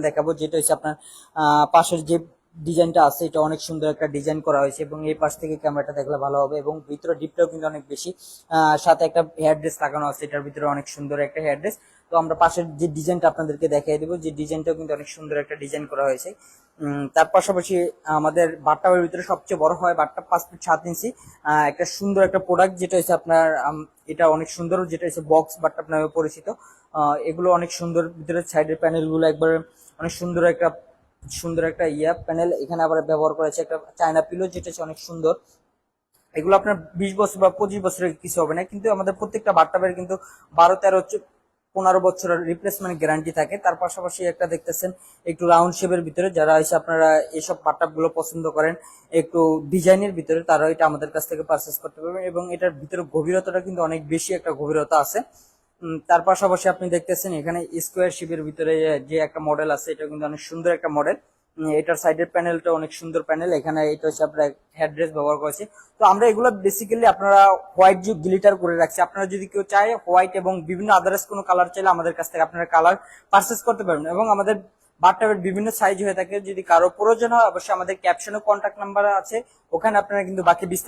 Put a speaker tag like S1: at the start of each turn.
S1: দেখাবো, যেটা হচ্ছে আপনার পাশের যে ডিজাইনটা আছে, এটা অনেক সুন্দর একটা ডিজাইন করা হয়েছে এবং এই পাশ থেকে ক্যামেরাটা দেখলে ভালো হবে এবং ভিতরে ডিপটাও কিন্তু অনেক বেশি সাথে একটা হেয়ার ড্রেস লাগানো আছে, এটার ভিতরে অনেক সুন্দর একটা হেয়ার ড্রেস তো আমরা পাশের যে ডিজাইনটা আপনাদেরকে দেখিয়ে দেবো, যে ডিজাইনটাও কিন্তু অনেক সুন্দর একটা ডিজাইন করা হয়েছে। তার পাশাপাশি আমাদের বাট্টাবের ভিতরে সবচেয়ে বড় হয়, বাট্টা পাঁচ ফিট সাত ইঞ্চি। একটা সুন্দর একটা প্রোডাক্ট যেটা হচ্ছে আপনার এটা অনেক সুন্দর, যেটা হচ্ছে বক্স বাট্টাপ নামে পরিচিত এগুলো অনেক সুন্দর ভিতরে সাইডের প্যানেলগুলো একবার অনেক সুন্দর একটা সুন্দর একটা ইয়া প্যানেল এখানে আবার ব্যবহার করেছে একটা চায়না পিলো যেটা অনেক সুন্দর। এগুলো আপনার বিশ বছর বা পঁচিশ বছরের কিছু হবে না, কিন্তু আমাদের প্রত্যেকটা বাট্টাবের কিন্তু বারো, তেরো পনেরো বছরের রিপ্লেসমেন্ট গ্যারান্টি থাকে। তার পাশাপাশি একটা দেখতেছেন, একটু রাউন্ড শেপের ভিতরে যারা এসে আপনারা এইসবগুলো পছন্দ করেন, একটু ডিজাইনের ভিতরে তারা এটা আমাদের কাছ থেকে পারচেস করতে পারবেন এবং এটার ভিতরে গভীরতাটা কিন্তু অনেক বেশি একটা গভীরতা আছে। তার পাশাপাশি আপনি দেখতেছেন এখানে স্কোয়ার শিপের ভিতরে যে একটা মডেল আছে এটা কিন্তু অনেক সুন্দর একটা মডেল। এটার সাইডের প্যানেলটা অনেক সুন্দর প্যানেল। এখানে এটা হচ্ছে আপনার হেডরেস ব্যবহার করেছে তো আমরা এগুলো বেসিক্যালি আপনারা হোয়াইট যে গ্লিটার করে রাখছি, আপনারা যদি কেউ চায় হোয়াইট এবং বিভিন্ন আদার্স কোনো কালার চাইলে আমাদের কাছ থেকে আপনারা কালার পারচেস করতে পারবেন। এবং আমাদের বাথটাবের বিভিন্ন সাইজ হয়ে থাকে। যদি কারও প্রয়োজন হয়, অবশ্যই আমাদের ক্যাপশনে কন্ট্যাক্ট নাম্বার আছে। ওখানে আপনারা কিন্তু বাকি